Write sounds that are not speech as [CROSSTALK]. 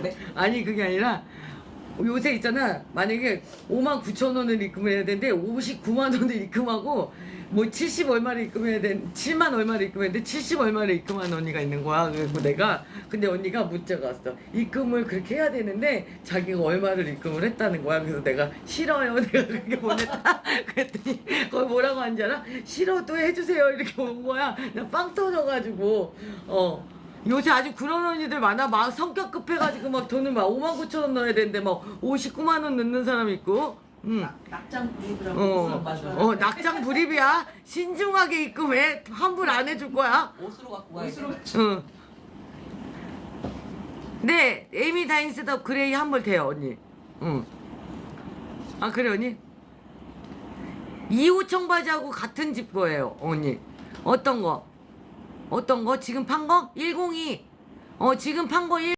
그래? 아니 그게 아니라 요새 있잖아. 만약에 5만 9천 원을 입금해야 되는데 59만 원을 입금하고 뭐 70 얼마를 입금해야 돼 7만 얼마를 돼70 얼마를 입금한 언니가 있는 거야. 그래서 내가 근데 언니가 문자가 왔어. 입금을 그렇게 해야 되는데 자기가 얼마를 입금을 했다는 거야. 그래서 내가 싫어요. [LAUGHS] 내가 그렇게 보냈다. 그랬더니 거기 뭐라고 하는지 알아? 싫어도 해주세요. 이렇게 온 거야. 나 빵 터져가지고. 어 요새 아주 그런 언니들 많아. 막 성격 급해가지고 막 돈을 막 5만 9천 원 넣어야 되는데 막 59만 원 넣는 사람 있고. 응. 낙- 낙장 불입이라고 어. 어, 낙장 불입이야. 신중하게 입금해. 환불 안 해줄 거야. 옷으로 갖고 가야 돼. 옷으로 응. 네, 에이미 다인스 더 그레이 환불 돼요, 언니. 응. 아, 그래, 언니? 2호 청바지하고 같은 집 거예요, 언니. 어떤 거? 어떤 거? 지금 판 거? 102. 어, 지금 판 거 1.